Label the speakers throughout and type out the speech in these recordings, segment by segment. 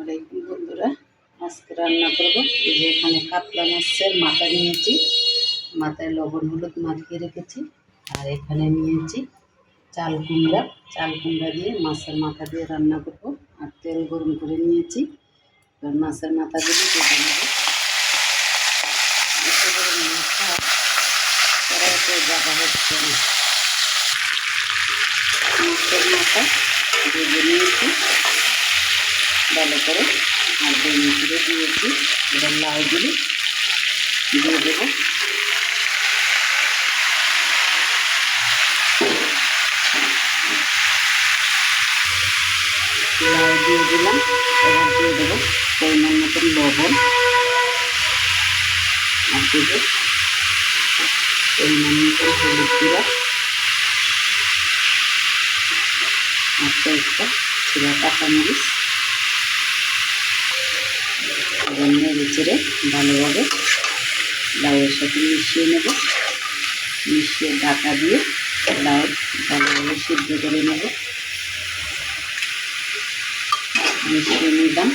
Speaker 1: আলাইকুম বন্ধুরা। আজকে রান্না করব। যে এখানে কাতলা মাছের মাথা নিয়েছি। মাথায় লবণ, হলুদ মাখিয়ে রেখেছি। আর এখানে নিয়েছি চাল কুমড়া। চাল কুমড়া দিয়ে মাছের মাথা দিয়ে রান্না করব। আর তেল গরম করে নিয়েছি। এবার মাছের মাথাগুলি দিয়ে নেব এত বড় মাথা হচ্ছে মাছের মাথা ভেজে নিয়েছি। ভালো করে আর দই মিশিয়ে দিয়েছি। এবার লাউগুলি দিয়ে দেবো। লাউ দিয়ে দিলাম, এবার দিয়ে দেবো পরিমাণ মতন লবণ। আর দেবো পরিমাণ মতন হলুদ গুঁড়া। আর কয়েকটা ছিলা কাঁচামরিচ নেড়ে চেড়ে ভালোভাবে লাউয়ের সাথে মিশিয়ে নেব। মিশিয়ে ঢাকা দিয়ে লাউ ভালোভাবে সিদ্ধ করে নেব। মিশিয়ে নিলাম।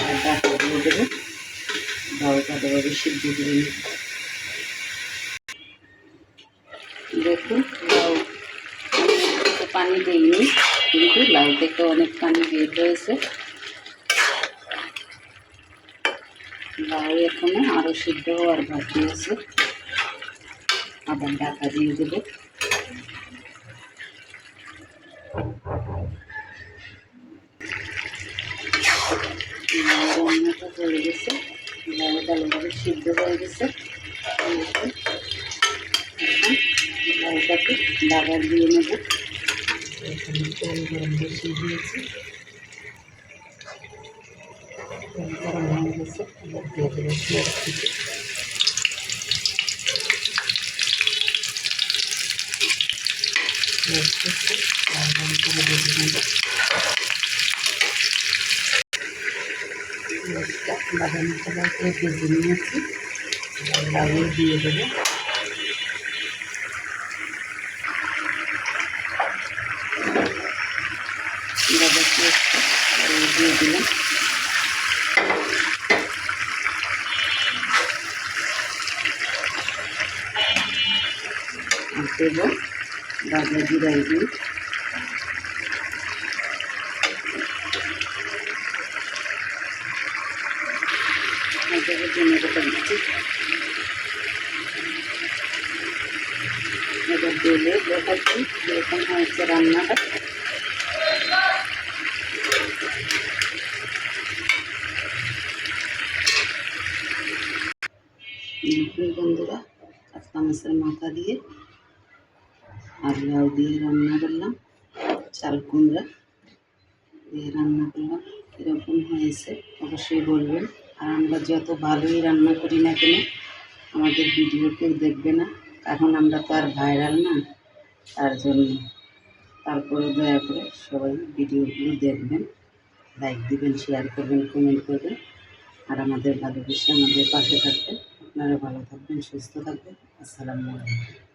Speaker 1: আর ঢাকা দিয়ে দেবো। লাউ ভালোভাবে সিদ্ধ করে নেব। দেখুন লাউ পানি দিইনি কিন্তু লাউ থেকে অনেক পানি বের হয়েছে লাউ আরও সিদ্ধ হওয়ার বাকি আছে। আবার ঢাকা দিয়ে দেবো। রান্নাটা হয়ে গেছে। লাউ সিদ্ধ হয়ে গেছে। লাউটাকে বাগার দিয়ে নেব। গরম বসিয়ে দিয়েছি গরম হয়ে গেছে দিয়ে দেবো। পেঁয়াজ কুচি পেঁয়াজ কুচি লাল কালার করে ভেজে নিয়েছি দিয়ে দেবো দিয়ে দিলাম আর দেব গাজর জিরাই দিই গাজরের জন্য রেখে দিচ্ছি এবার দিলে দেখাচ্ছি যেরকম হয়েছে রান্নাটা দেখুন বন্ধুরা কাতলা মাছের মাথা দিয়ে আর লাউ দিয়ে রান্না করলাম, চাল কুমড়া দিয়ে রান্না করলাম কীরকম হয়েছে। অবশ্যই বলবেন। আর আমরা যত ভালোই রান্না করি না কেন, আমাদের ভিডিও কেউ দেখবে না। এখন আমরা তো আর ভাইরাল না, তার জন্য। তারপরে দয়া করে সবাই ভিডিওগুলো দেখবেন, লাইক দিবেন, শেয়ার করবেন, কমেন্ট করবেন। আর আমাদের ভালোবেসে আমাদের পাশে থাকবেন। আপনারা ভালো থাকবেন, সুস্থ থাকবেন। আসসালামু আলাইকুম।